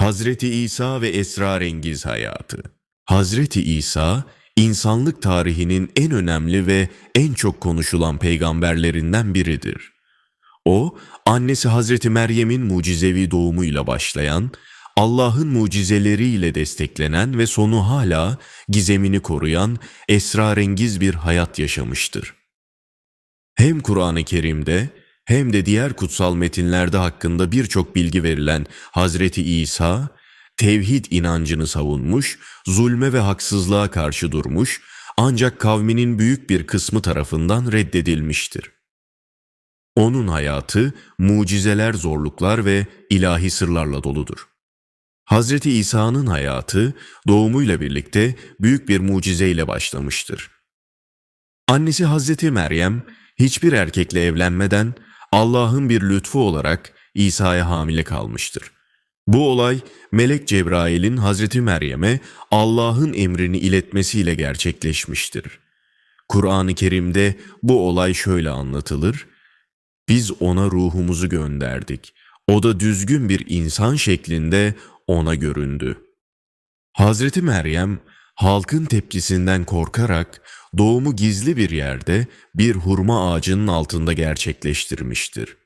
Hazreti İsa ve esrarengiz hayatı. Hazreti İsa, insanlık tarihinin en önemli ve en çok konuşulan peygamberlerinden biridir. O, annesi Hazreti Meryem'in mucizevi doğumuyla başlayan, Allah'ın mucizeleriyle desteklenen ve sonu hala gizemini koruyan esrarengiz bir hayat yaşamıştır. Hem Kur'an-ı Kerim'de hem de diğer kutsal metinlerde hakkında birçok bilgi verilen Hazreti İsa, tevhid inancını savunmuş, zulme ve haksızlığa karşı durmuş, ancak kavminin büyük bir kısmı tarafından reddedilmiştir. Onun hayatı mucizeler, zorluklar ve ilahi sırlarla doludur. Hazreti İsa'nın hayatı doğumuyla birlikte büyük bir mucizeyle başlamıştır. Annesi Hazreti Meryem hiçbir erkekle evlenmeden Allah'ın bir lütfu olarak İsa'ya hamile kalmıştır. Bu olay Melek Cebrail'in Hazreti Meryem'e Allah'ın emrini iletmesiyle gerçekleşmiştir. Kur'an-ı Kerim'de bu olay şöyle anlatılır. Biz ona ruhumuzu gönderdik. O da düzgün bir insan şeklinde ona göründü. Hazreti Meryem halkın tepkisinden korkarak doğumu gizli bir yerde bir hurma ağacının altında gerçekleştirmiştir.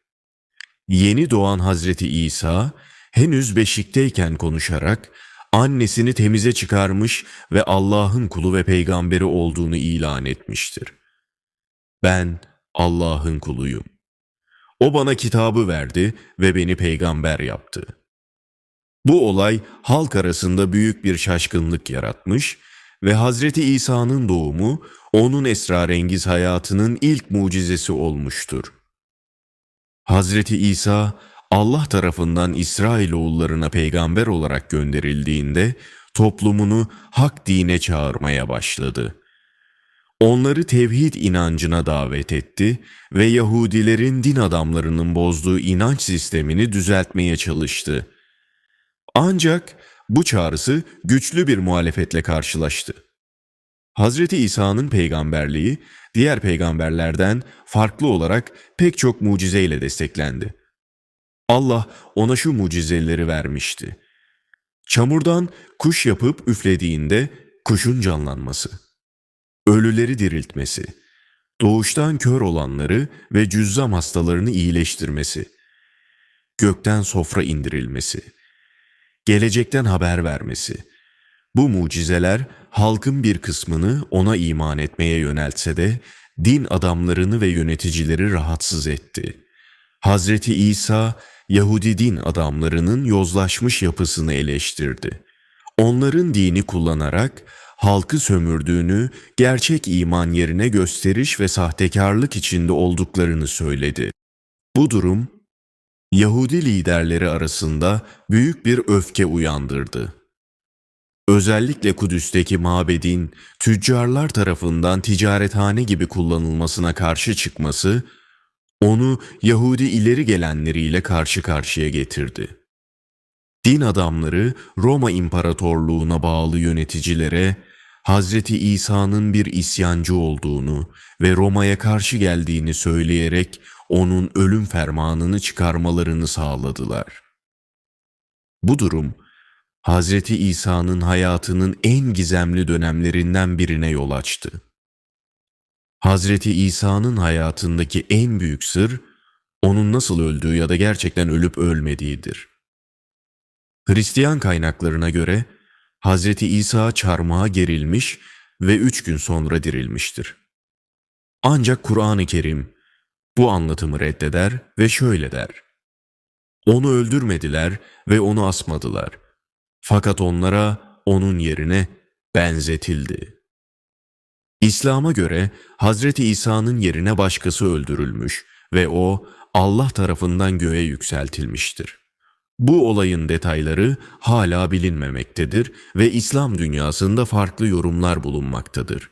Yeni doğan Hazreti İsa henüz beşikteyken konuşarak annesini temize çıkarmış ve Allah'ın kulu ve peygamberi olduğunu ilan etmiştir. Ben Allah'ın kuluyum. O bana kitabı verdi ve beni peygamber yaptı. Bu olay halk arasında büyük bir şaşkınlık yaratmış ve Hazreti İsa'nın doğumu onun esrarengiz hayatının ilk mucizesi olmuştur. Hazreti İsa Allah tarafından İsrailoğullarına peygamber olarak gönderildiğinde toplumunu hak dine çağırmaya başladı. Onları tevhid inancına davet etti ve Yahudilerin din adamlarının bozduğu inanç sistemini düzeltmeye çalıştı. Ancak bu çağrısı güçlü bir muhalefetle karşılaştı. Hazreti İsa'nın peygamberliği diğer peygamberlerden farklı olarak pek çok mucizeyle desteklendi. Allah ona şu mucizeleri vermişti. Çamurdan kuş yapıp üflediğinde kuşun canlanması, ölüleri diriltmesi, doğuştan kör olanları ve cüzzam hastalarını iyileştirmesi, gökten sofra indirilmesi, gelecekten haber vermesi. Bu mucizeler halkın bir kısmını ona iman etmeye yöneltse de din adamlarını ve yöneticileri rahatsız etti. Hazreti İsa Yahudi din adamlarının yozlaşmış yapısını eleştirdi. Onların dini kullanarak halkı sömürdüğünü, gerçek iman yerine gösteriş ve sahtekarlık içinde olduklarını söyledi. Bu durum Yahudi liderleri arasında büyük bir öfke uyandırdı. Özellikle Kudüs'teki mabedin tüccarlar tarafından ticarethane gibi kullanılmasına karşı çıkması, onu Yahudi ileri gelenleriyle karşı karşıya getirdi. Din adamları Roma İmparatorluğuna bağlı yöneticilere Hazreti İsa'nın bir isyancı olduğunu ve Roma'ya karşı geldiğini söyleyerek onun ölüm fermanını çıkarmalarını sağladılar. Bu durum Hazreti İsa'nın hayatının en gizemli dönemlerinden birine yol açtı. Hazreti İsa'nın hayatındaki en büyük sır onun nasıl öldüğü ya da gerçekten ölüp ölmediğidir. Hristiyan kaynaklarına göre Hazreti İsa çarmıha gerilmiş ve üç gün sonra dirilmiştir. Ancak Kur'an-ı Kerim bu anlatımı reddeder ve şöyle der. Onu öldürmediler ve onu asmadılar. Fakat onlara onun yerine benzetildi. İslam'a göre Hazreti İsa'nın yerine başkası öldürülmüş ve o Allah tarafından göğe yükseltilmiştir. Bu olayın detayları hala bilinmemektedir ve İslam dünyasında farklı yorumlar bulunmaktadır.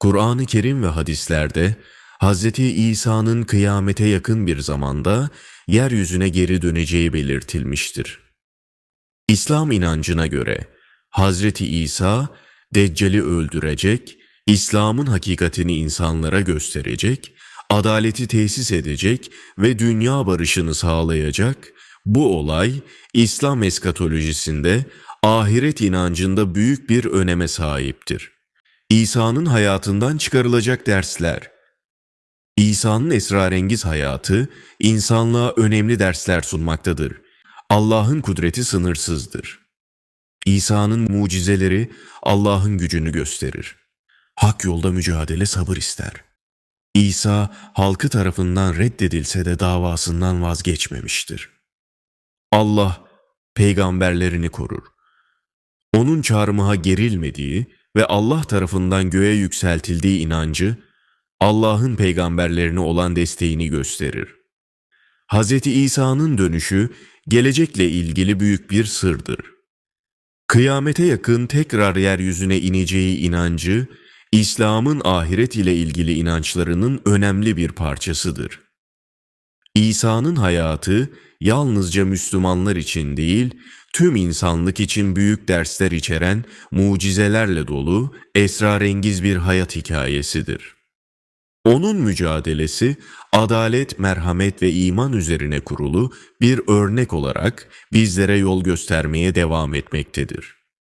Kur'an-ı Kerim ve hadislerde Hz. İsa'nın kıyamete yakın bir zamanda yeryüzüne geri döneceği belirtilmiştir. İslam inancına göre Hazreti İsa Deccal'i öldürecek, İslam'ın hakikatini insanlara gösterecek, adaleti tesis edecek ve dünya barışını sağlayacak, Bu olay İslam eskatolojisinde ahiret inancında büyük bir öneme sahiptir. İsa'nın hayatından çıkarılacak dersler İsa'nın esrarengiz hayatı insanlığa önemli dersler sunmaktadır. Allah'ın kudreti sınırsızdır. İsa'nın mucizeleri Allah'ın gücünü gösterir. Hak yolda mücadele sabır ister. İsa halkı tarafından reddedilse de davasından vazgeçmemiştir. Allah peygamberlerini korur. Onun çağrımıha gerilmediği ve Allah tarafından göğe yükseltildiği inancı Allah'ın peygamberlerine olan desteğini gösterir. Hz. İsa'nın dönüşü gelecekle ilgili büyük bir sırdır. Kıyamete yakın tekrar yeryüzüne ineceği inancı, İslam'ın ahiret ile ilgili inançlarının önemli bir parçasıdır. İsa'nın hayatı yalnızca Müslümanlar için değil, tüm insanlık için büyük dersler içeren, mucizelerle dolu, esrarengiz bir hayat hikayesidir. Onun mücadelesi adalet, merhamet ve iman üzerine kurulu bir örnek olarak bizlere yol göstermeye devam etmektedir.